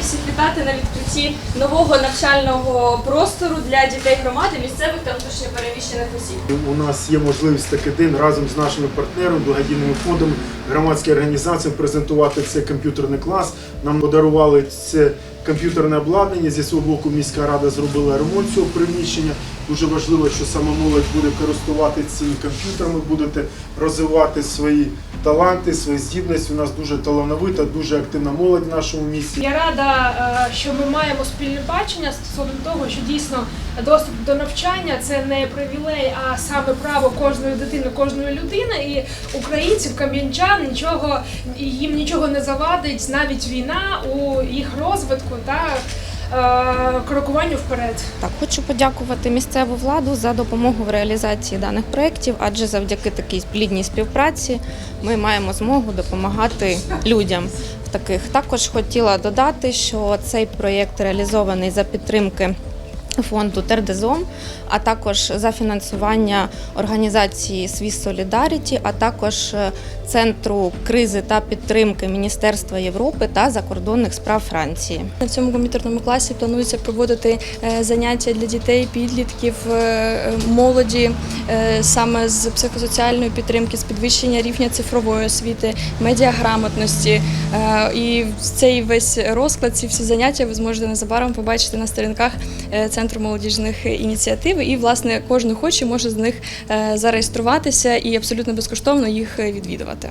всіх вітати на відкритті нового навчального простору для дітей громади, місцевих та внутрішньопереміщених осіб. У нас є можливість такий день разом з нашими партнерами, благодійними фондом, громадські організації презентувати цей комп'ютерний клас. Нам подарували це комп'ютерне обладнання. Зі свого боку міська рада зробила ремонт цього приміщення. Дуже важливо, що саме молодь буде користуватися цими комп'ютерами, будете розвивати свої таланти, свої здібності. У нас дуже талановита, дуже активна молодь в нашому місті. Я рада, е, що ми маємо спільне бачення стосовно того, що дійсно доступ до навчання це не привілей, а саме право кожної дитини, кожної людини. І українців, кам'янчан нічого їм нічого не завадить, навіть війна у їх розвитку та е, крокуванню вперед. Так, хочу подякувати місцеву владу за допомогу в реалізації даних проєктів, адже завдяки такій плідній співпраці ми маємо змогу допомагати людям таких. Також хотіла додати, що цей проєкт реалізований за підтримки. Фонду Тердезом, а також за фінансування організації Свіс Солідаріті, а також е, центру кризи та підтримки Міністерства Європи та закордонних справ Франції. На цьому комп'ютерному класі планується проводити е, заняття для дітей, підлітків, е, молоді саме з психосоціальної підтримки, з підвищення рівня цифрової освіти, медіаграмотності. І цей весь розклад, ці всі заняття ви зможете незабаром побачити на сторінках е, центру молодіжних ініціатив. І власне кожен хоче може з них е, зареєструватися і абсолютно безкоштовно їх відвідувати.